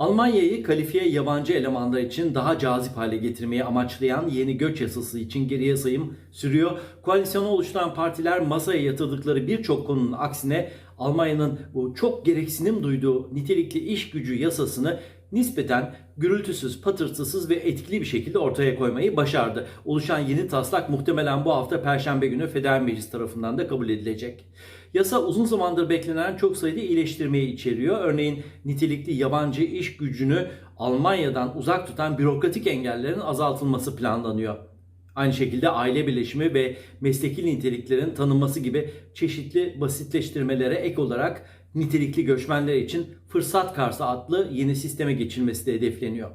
Almanya'yı kalifiye yabancı elemanlar için daha cazip hale getirmeyi amaçlayan yeni göç yasası için geriye sayım sürüyor. Koalisyonu oluşturan partiler masaya yatırdıkları birçok konunun aksine Almanya'nın bu çok gereksinim duyduğu nitelikli iş gücü yasasını nispeten gürültüsüz, patırtısız ve etkili bir şekilde ortaya koymayı başardı. Oluşan yeni taslak muhtemelen bu hafta Perşembe günü Federal Meclis tarafından da kabul edilecek. Yasa uzun zamandır beklenen çok sayıda iyileştirmeyi içeriyor. Örneğin nitelikli yabancı iş gücünü Almanya'dan uzak tutan bürokratik engellerin azaltılması planlanıyor. Aynı şekilde aile birleşimi ve mesleki niteliklerin tanınması gibi çeşitli basitleştirmelere ek olarak nitelikli göçmenler için fırsat kartı adlı yeni sisteme geçilmesi de hedefleniyor.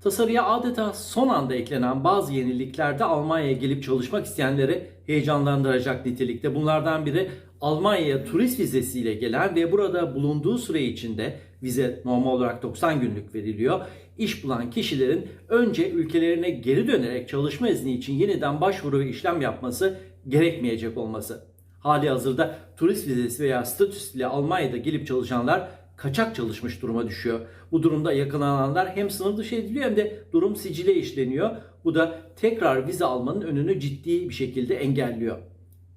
Tasarıya adeta son anda eklenen bazı yenilikler de Almanya'ya gelip çalışmak isteyenleri heyecanlandıracak nitelikte. Bunlardan biri Almanya'ya turist vizesiyle gelen ve burada bulunduğu süre içinde vize normal olarak 90 günlük veriliyor. İş bulan kişilerin önce ülkelerine geri dönerek çalışma izni için yeniden başvuru ve işlem yapması gerekmeyecek olması. Hali hazırda turist vizesi veya statüs ile Almanya'da gelip çalışanlar kaçak çalışmış duruma düşüyor. Bu durumda yakalananlar hem sınır dışı ediliyor hem de durum sicile işleniyor. Bu da tekrar vize almanın önünü ciddi bir şekilde engelliyor.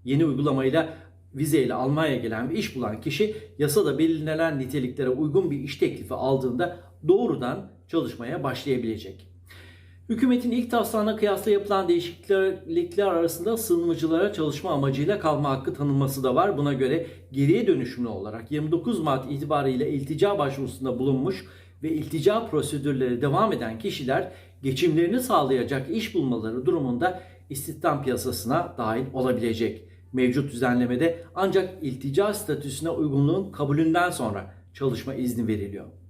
Yeni uygulamayla vizeyle Almanya'ya gelen ve iş bulan kişi yasada belirlenen niteliklere uygun bir iş teklifi aldığında doğrudan çalışmaya başlayabilecek. Hükümetin ilk taslağına kıyasla yapılan değişiklikler arasında sığınmacılara çalışma amacıyla kalma hakkı tanınması da var. Buna göre geriye dönüşümlü olarak 29 Mart itibariyle iltica başvurusunda bulunmuş ve iltica prosedürleri devam eden kişiler geçimlerini sağlayacak iş bulmaları durumunda istihdam piyasasına dahil olabilecek. Mevcut düzenlemede ancak iltica statüsüne uygunluğun kabulünden sonra çalışma izni veriliyor.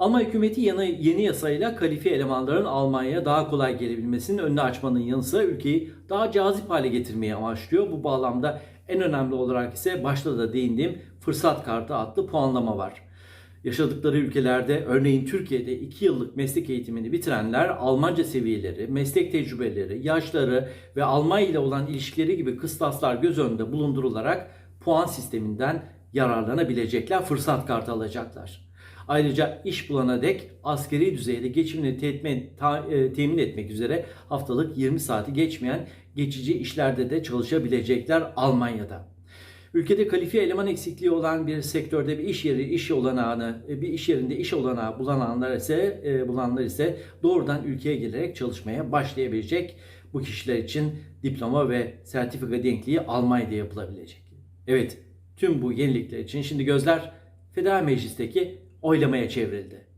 Alman hükümeti yeni, yeni yasayla kalifiye elemanların Almanya'ya daha kolay gelebilmesinin önünü açmanın yanı sıra ülkeyi daha cazip hale getirmeyi amaçlıyor. Bu bağlamda en önemli olarak ise başta da değindiğim fırsat kartı adlı puanlama var. Yaşadıkları ülkelerde örneğin Türkiye'de 2 yıllık meslek eğitimini bitirenler Almanca seviyeleri, meslek tecrübeleri, yaşları ve Almanya ile olan ilişkileri gibi kıstaslar göz önünde bulundurularak puan sisteminden yararlanabilecekler, fırsat kartı alacaklar. Ayrıca iş bulana dek askeri düzeyde geçimini temin, ta, e, temin etmek üzere haftalık 20 saati geçmeyen geçici işlerde de çalışabilecekler Almanya'da. Ülkede kalifiye eleman eksikliği olan bir sektörde bir iş yeri iş olanağını bir iş yerinde iş olanağı bulananlar ise e, bulanlar ise doğrudan ülkeye gelerek çalışmaya başlayabilecek. Bu kişiler için diploma ve sertifika denkliği Almanya'da yapılabilecek. Evet, tüm bu yenilikler için şimdi gözler Federal Meclis'teki oylamaya çevrildi.